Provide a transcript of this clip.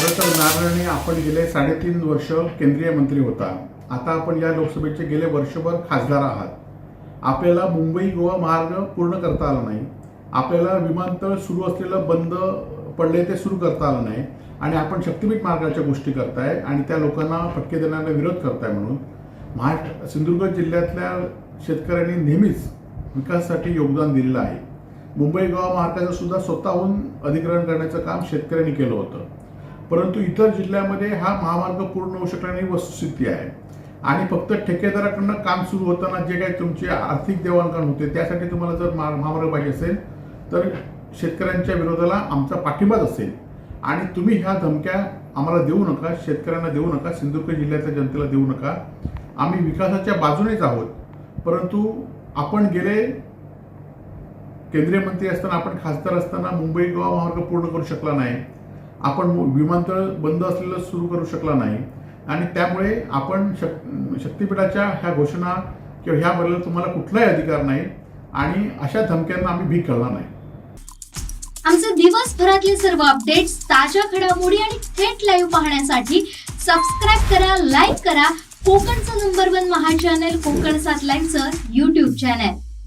खरं तर नारायणे आपण गेले साडेतीन वर्ष केंद्रीय मंत्री होता. आता आपण या लोकसभेचे गेले वर्षभर खासदार आहात. आपल्याला मुंबई गोवा मार्ग पूर्ण करता आला नाही. आपल्याला विमानतळ सुरू असलेलं बंद पडले ते सुरू करता आलं नाही. आणि आपण शक्तिपीठ मार्गाच्या गोष्टी करताय आणि त्या लोकांना फटके देण्याला विरोध करताय म्हणून. महाराष्ट्र सिंधुदुर्ग जिल्ह्यातल्या शेतकऱ्यांनी नेहमीच विकासासाठी योगदान दिलेलं आहे. मुंबई गोवा मार्गाचं सुद्धा स्वतःहून अधिग्रहण करण्याचं काम शेतकऱ्यांनी केलं होतं. परंतु इतर जिल्ह्यामध्ये हा महामार्ग पूर्ण होऊ शकला नाही ही वस्तुस्थिती आहे. आणि फक्त ठेकेदाराकडनं काम सुरू होताना जे काही तुमचे आर्थिक देवाणघेवाण होते त्यासाठी तुम्हाला जर महामार्ग पाहिजे असेल तर शेतकऱ्यांच्या विरोधाला आमचा पाठिंबाच असेल. आणि तुम्ही ह्या धमक्या आम्हाला देऊ नका शेतकऱ्यांना देऊ नका सिंधुदुर्ग जिल्ह्याच्या जनतेला देऊ नका. आम्ही विकासाच्या बाजूनेच आहोत. परंतु आपण गेले केंद्रीय मंत्री असताना आपण खासदार असताना मुंबई गोवा महामार्ग पूर्ण करू शकला नाही. आपण विमानतळ बंद असलेलं सुरू करू शकला नाही. आणि त्यामुळे आपण शक शक्तीपीठाच्या ह्या घोषणा किंवा ह्याबद्दल तुम्हाला कुठलाही अधिकार नाही आणि अशा धमक्यांना आम्ही भीक घालणार नाही. आमचे दिवसभरातले सर्व अपडेट्स ताज्या घडामोडी आणि थेट लाईव्ह पाहण्यासाठी सबस्क्राईब करा लाईक करा. कोकणचं नंबर वन महा चॅनल कोकण सात लाईनचं युट्यूब चॅनल